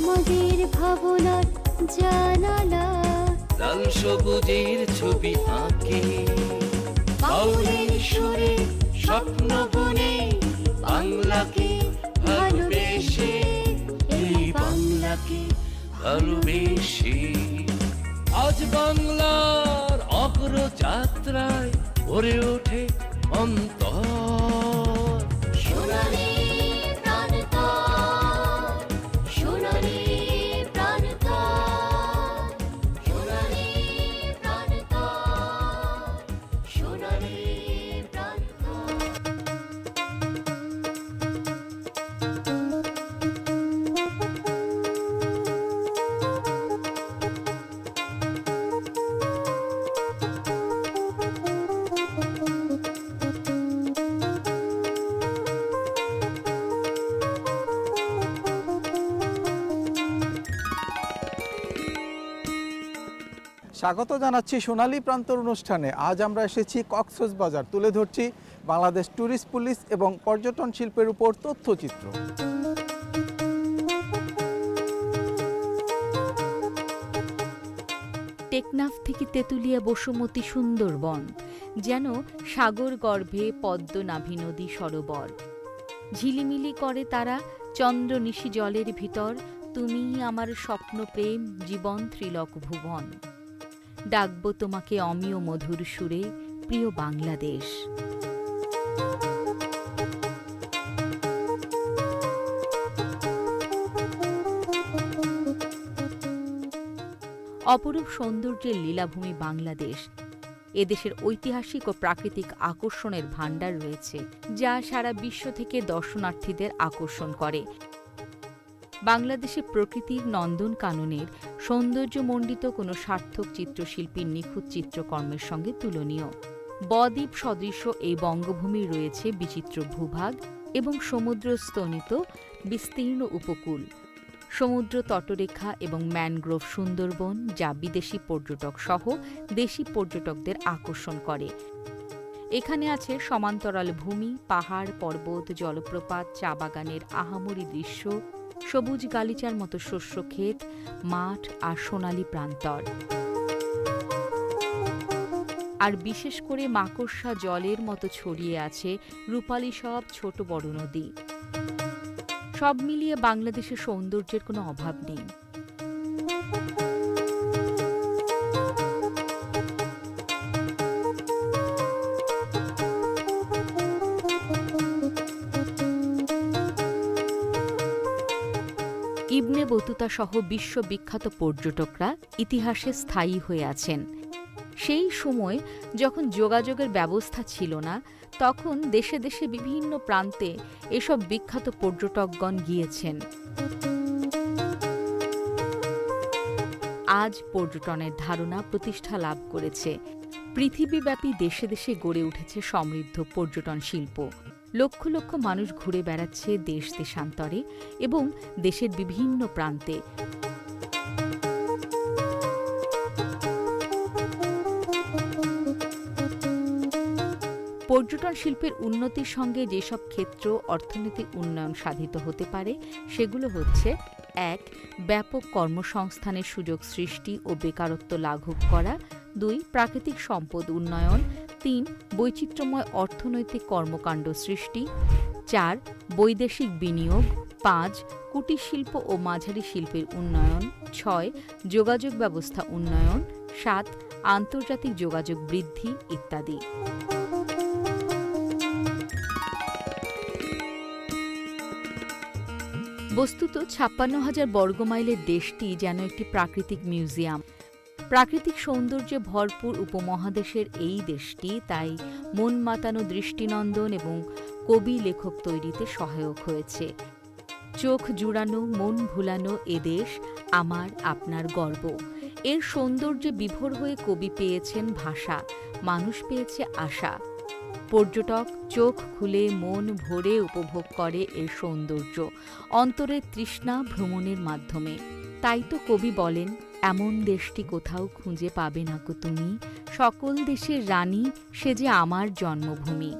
আমাদের ভাবনার জানালা। লাল সবুজের ছবি আঁকে। বাউলের সুরে স্বপ্ন বুনে বাংলাকে ভালোবেসে। এই বাংলাকে ভালোবেসে। আজ বাংলার অগ্রযাত্রায় ভরে ওঠে অন্তর। স্বাগত জানাচ্ছি সোনালী প্রান্তর অনুষ্ঠানে। আজ আমরা এসেছি কক্সবাজার বাজার, তুলে ধরছি বাংলাদেশ ট্যুরিস্ট পুলিশ এবং পর্যটন শিল্পের উপর তথ্যচিত্র। টেকনাফ থেকে তেঁতুলিয়া বসুমতী সুন্দরবন, যেন সাগর গর্ভে পদ্মনাভী নদী সরোবর। ঝিলিমিলি করে তারা, চন্দ্র নিশি জলের ভিতর তুমি আমার স্বপ্ন প্রেম জীবন ত্রিলক ভুবন। ডাকব তোমাকে অমিয় মধুর সুরে, প্রিয় বাংলাদেশ। অপরূপ সৌন্দর্যের লীলাভূমি বাংলাদেশ। এদেশের ঐতিহাসিক ও প্রাকৃতিক আকর্ষণের ভাণ্ডার রয়েছে, যা সারা বিশ্ব থেকে দর্শনার্থীদের আকর্ষণ করে। বাংলাদেশে প্রকৃতির নন্দন কাননের সৌন্দর্যমণ্ডিত কোনো সার্থক চিত্রশিল্পীর নিখুঁত চিত্রকর্মের সঙ্গে তুলনীয়। বদ্বীপ সদৃশ এই বঙ্গভূমির রয়েছে বিচিত্র ভূভাগ এবং সমুদ্রস্তনিত, বিস্তীর্ণ উপকূল। সমুদ্র তটরেখা এবং ম্যানগ্রোভ সুন্দরবন যা বিদেশি পর্যটক সহ দেশি পর্যটকদের আকর্ষণ করে। এখানে আছে সমান্তরাল ভূমি, পাহাড়, পর্বত, জলপ্রপাত, চা বাগানের আহামরি দৃশ্য সবুজ গালিচার মতো শস্য ক্ষেত, মাঠ আর সোনালি প্রান্তর। আর বিশেষ করে মাকড়সা জলের মতো ছড়িয়ে আছে রূপালী সব ছোট বড় নদী। সব মিলিয়ে বাংলাদেশের সৌন্দর্যের কোনো অভাব নেই। ইবনে বতুতা সহ বিশ্ববিখ্যাত পর্যটকরা ইতিহাসে স্থায়ী হয়ে আছেন। সেই সময় যখন যোগাযোগের ব্যবস্থা ছিল না, তখন দেশে দেশে বিভিন্ন প্রান্তে এসব বিখ্যাত পর্যটকগণ গিয়েছেন। আজ পর্যটনের ধারণা প্রতিষ্ঠা লাভ করেছে। পৃথিবীব্যাপী দেশে দেশে গড়ে উঠেছে সমৃদ্ধ পর্যটন শিল্প। লক্ষ লক্ষ মানুষ ঘুরে বেড়াচ্ছে দেশ দেশান্তরে এবং দেশের বিভিন্ন প্রান্তে। পর্যটন শিল্পের উন্নতির সঙ্গে যেসব ক্ষেত্র অর্থনৈতিক উন্নয়ন সাধিত হতে পারে, সেগুলো হচ্ছে, এক, ব্যাপক কর্মসংস্থানের সুযোগ সৃষ্টি ও বেকারত্ব লাঘব করা। দুই, প্রাকৃতিক সম্পদ উন্নয়ন। তিন, বৈচিত্র্যময় অর্থনৈতিক কর্মকাণ্ড সৃষ্টি। চার, বৈদেশিক বিনিয়োগ। পাঁচ কুটির শিল্প ও মাঝারি শিল্পের উন্নয়ন। ছয়, যোগাযোগ ব্যবস্থা উন্নয়ন। সাত, আন্তর্জাতিক যোগাযোগ বৃদ্ধি ইত্যাদি। বস্তুত ছাপ্পান্ন হাজার বর্গমাইলের দেশটি যেন একটি প্রাকৃতিক মিউজিয়াম। প্রাকৃতিক সৌন্দর্যে ভরপুর উপমহাদেশের এই দেশটি তাই মন মাতানো দৃষ্টিনন্দন এবং কবি লেখক তৈরিতে সহায়ক হয়েছে। চোখ জুড়ানো, মন ভুলানো এ দেশ আমার, আপনার গর্ব। এর সৌন্দর্যে বিভোর হয়ে কবি পেয়েছেন ভাষা, মানুষ পেয়েছে আশা। পর্যটক চোখ খুলে মন ভরে উপভোগ করে এর সৌন্দর্য, অন্তরের তৃষ্ণা ভ্রমণের মাধ্যমে। তাই তো কবি বলেন এমন দেশটি কোথাও খুঁজে পাবে না কো তুমি। সকল দেশের রানী, সে যে আমার জন্মভূমি।